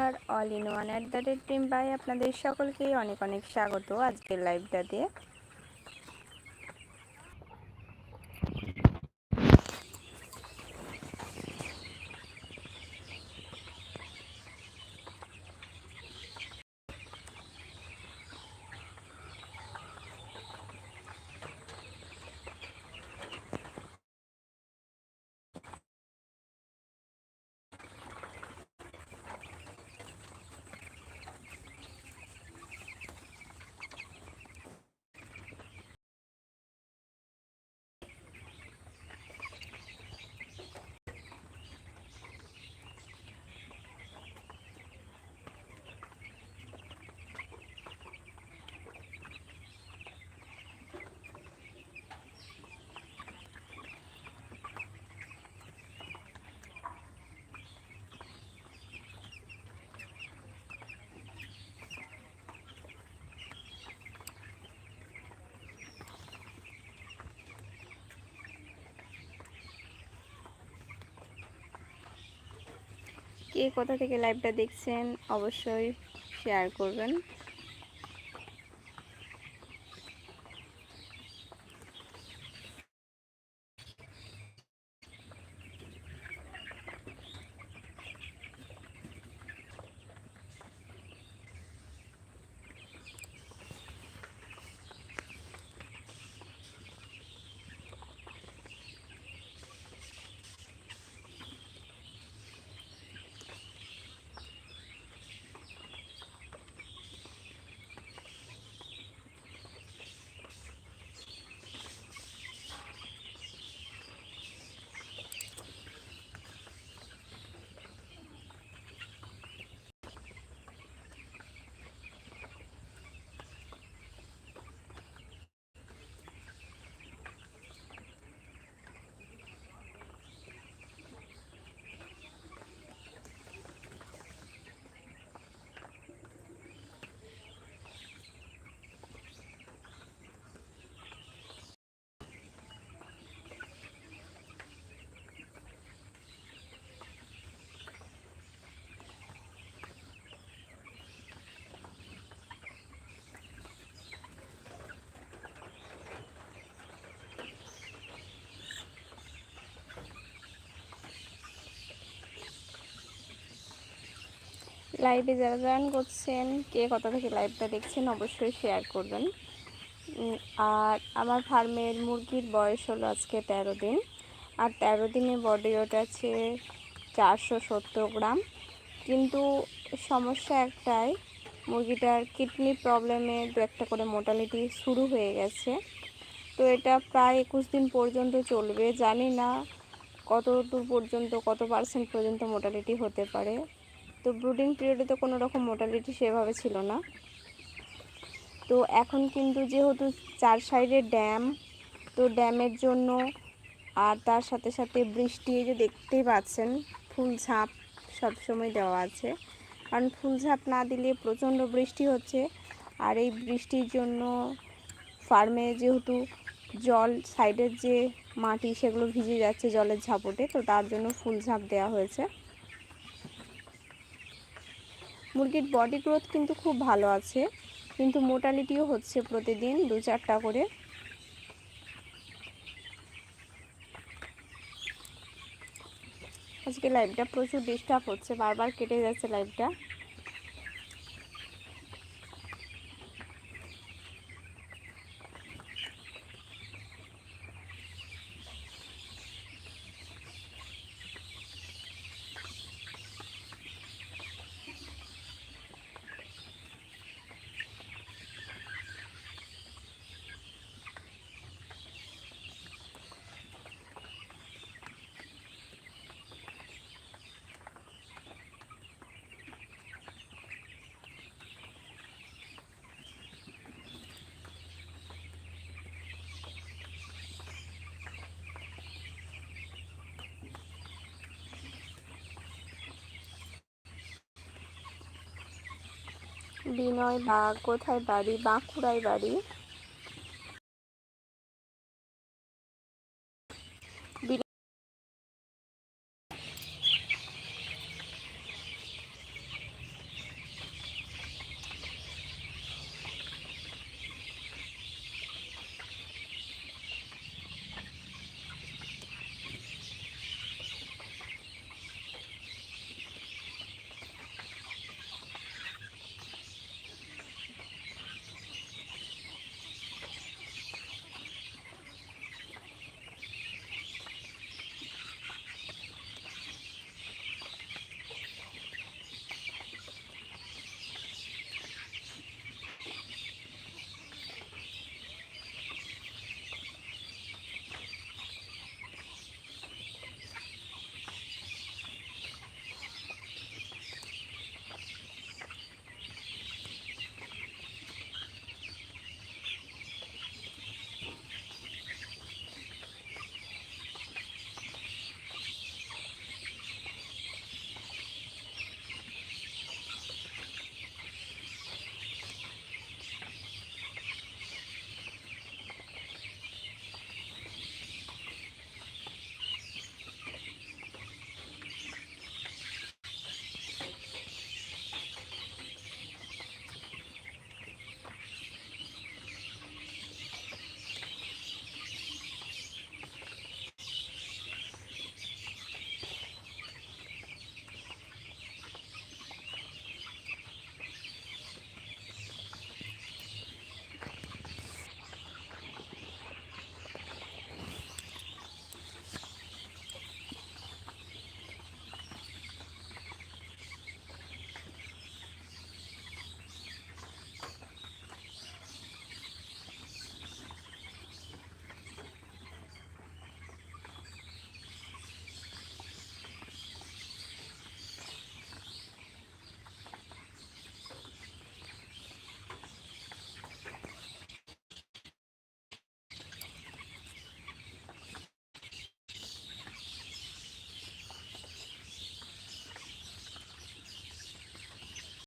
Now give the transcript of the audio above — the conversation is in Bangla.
R all in one at the rate team by আপনাদের সকলকেই অনেক অনেক স্বাগত আজকের লাইভটাতে কে কোথা থেকে লাইভটা দেখছেন অবশ্যই শেয়ার করবেন। লাইভে যারা জয়েন করছেন, কে কত থেকে লাইভটা দেখছেন, অবশ্যই শেয়ার করবেন। আর আমার ফার্মের মুরগির বয়স হলো আজকে তেরো দিন। আর তেরো দিনে বডি ওটা আছে চারশো সত্তর গ্রাম। কিন্তু সমস্যা একটাই, মুরগিটার কিডনি প্রবলেমে দু একটা করে মোটালিটি শুরু হয়ে গেছে। তো এটা প্রায় একুশ দিন পর্যন্ত চলবে। জানি না কত দূর পর্যন্ত, কত পার্সেন্ট পর্যন্ত মোটালিটি হতে পারে। তো ব্রুডিং পিরিয়ডে তো কোনো রকম মোটালিটি সেভাবে ছিল না। তো এখন কিন্তু যেহেতু চার সাইডে ড্যাম তো ড্যামের জন্য আর তার সাথে সাথে বৃষ্টি যে দেখতেই পাচ্ছেন, ফুল ঝাঁপ সবসময় দেওয়া আছে। কারণ ফুল ঝাঁপ না দিলে প্রচণ্ড বৃষ্টি হচ্ছে আর এই বৃষ্টির জন্য ফার্মে যেহেতু জল সাইডের যে মাটি সেগুলো ভিজে যাচ্ছে জলের ঝাপটে, তো তার জন্য ফুল ঝাঁপ দেওয়া হয়েছে। মুরগির বডি গ্রোথ কিন্তু খুব ভালো আছে, কিন্তু মোটালিটিও হচ্ছে প্রতিদিন দু চারটা করে। আজকে লাইভটা প্রচুর ডিস্টার্ব হচ্ছে, বারবার কেটে যাচ্ছে লাইভটা বিনয় বা কোথায় বাড়ি বাঁকুড়ায় বাড়ি?